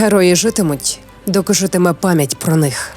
Герої житимуть, доки житиме пам'ять про них.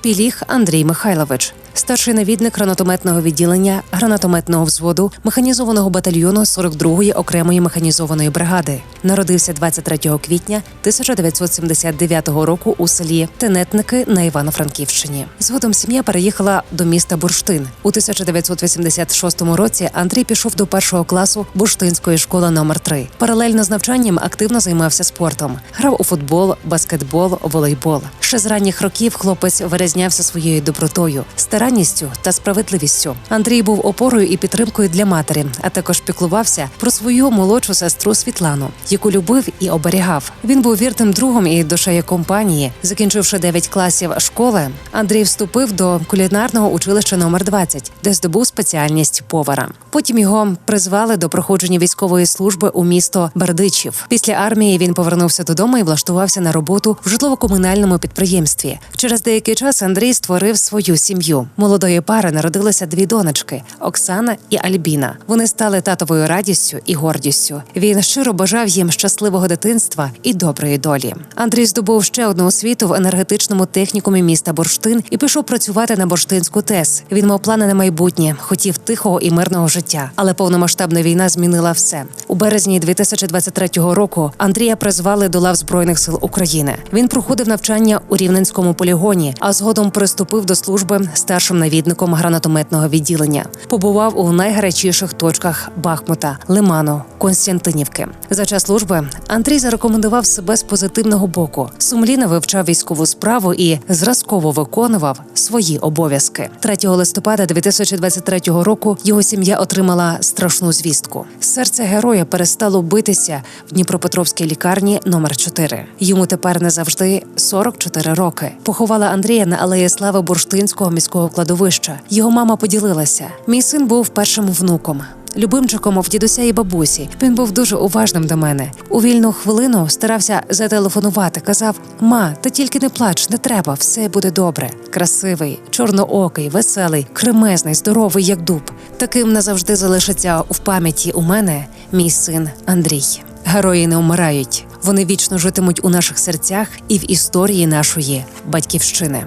Піліх Андрій Михайлович, старший навідник гранатометного відділення гранатометного взводу механізованого батальйону 42-ї окремої механізованої бригади. Народився 23 квітня 1979 року у селі Тенетники на Івано-Франківщині. Згодом сім'я переїхала до міста Бурштин. У 1986 році Андрій пішов до першого класу Бурштинської школи номер 3 Паралельно з навчанням активно займався спортом. Грав у футбол, баскетбол, волейбол. Ще з ранніх років хлопець вирізнявся своєю добротою, старанністю та справедливістю. Андрій був опорою і підтримкою для матері, а також піклувався про свою молодшу сестру Світлану, яку любив і оберігав. Він був вірним другом і душею компанії. Закінчивши 9 класів школи, Андрій вступив до кулінарного училища номер 20, де здобув спеціальність повара. Потім його призвали до проходження військової служби у місто Бердичів. Після армії він повернувся додому і влаштувався на роботу в житлово-комунальному підприємстві. Через деякий час Андрій створив свою сім'ю. Молодої пари народилися дві донечки Оксана і Альбіна. Вони стали татовою радістю і гордістю. Він щиро бажав їм щасливого дитинства і доброї долі. Андрій здобув ще одну освіту в енергетичному технікумі міста Бурштин і пішов працювати на Бурштинську ТЕС. Він мав плани на майбутнє, хотів тихого і мирного життя. Але повномасштабна війна змінила все. У березні 2023 року Андрія призвали до лав збройних сил України. Він проходив навчання у Рівненському полігоні, а згодом приступив до служби старшим навідником гранатометного відділення. Побував у найгарячіших точках Бахмута, Лиману, Константинівки. За час служби Андрій зарекомендував себе з позитивного боку, Сумліно вивчав військову справу і зразково виконував свої обов'язки. 3 листопада 2023 року його сім'я отримала страшну звістку. Серце героя перестало битися в Дніпропетровській лікарні номер 4 Йому тепер не завжди 44 роки. Поховала Андрія на алеї слави Бурштинського міського кладовища. Його мама поділилася. Мій син був першим внуком. Любимчиком в дідуся і бабусі. Він був дуже уважним до мене. У вільну хвилину старався зателефонувати. Казав: Ма, ти тільки не плач, не треба, все буде добре. Красивий, чорноокий, веселий, кремезний, здоровий, як дуб. Таким назавжди залишиться в пам'яті у мене мій син Андрій. Герої не вмирають. Вони вічно житимуть у наших серцях і в історії нашої батьківщини.